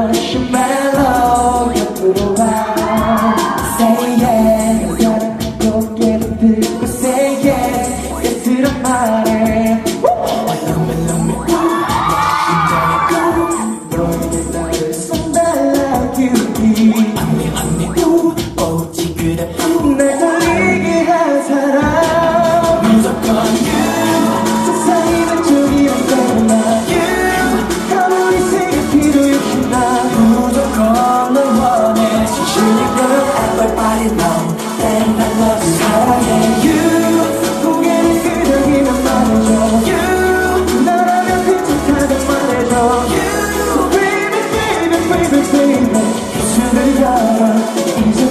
marshmallow 옆으로 와 Say yeah 사랑은 고개를 들고 Say yeah 끝으로 말해 You, baby, baby, baby, baby, baby, baby, baby, baby, baby,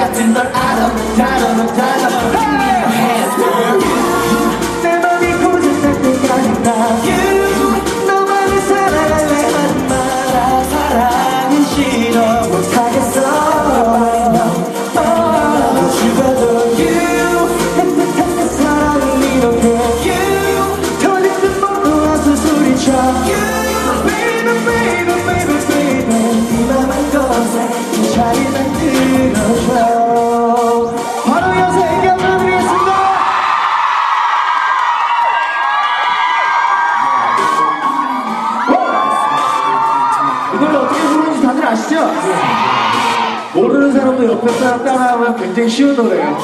같은 걸 알아 나눠 달아 이걸 어떻게 부르는지 다들 아시죠? 모르는 사람도 옆에 사람 따라하면 굉장히 쉬운 노래예요.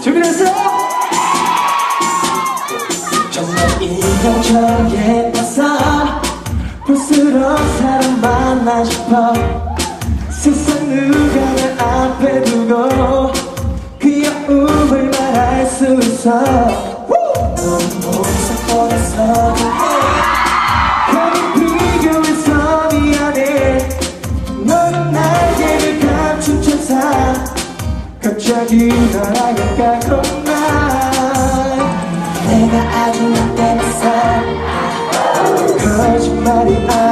준비됐어요? 정말 인형처럼 예뻐서 볼수록 사람 만나 싶어 세상 누가를 앞에 두고 그 귀여움을 말할 수 있어 넌 보석 보다 서고 그러니까 그만 내가 아주 못해서 거짓말이 아니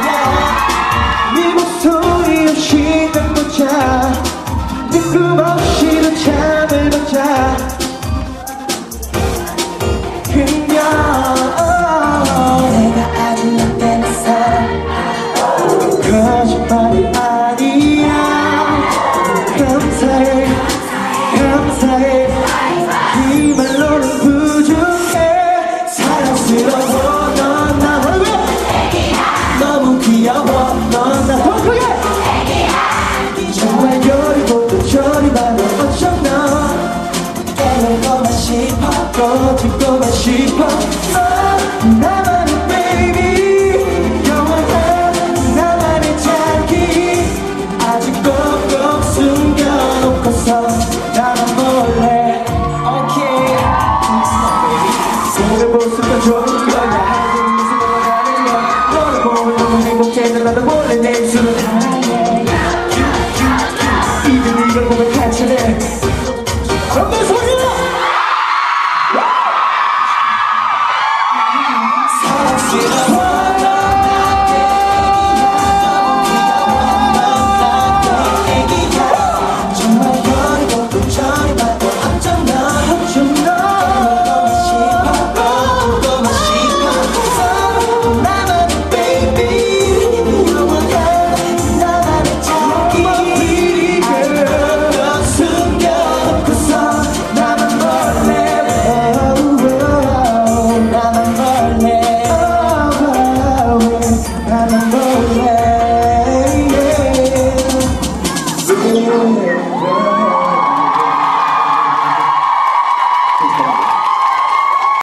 꺼질 것만 싶어. 난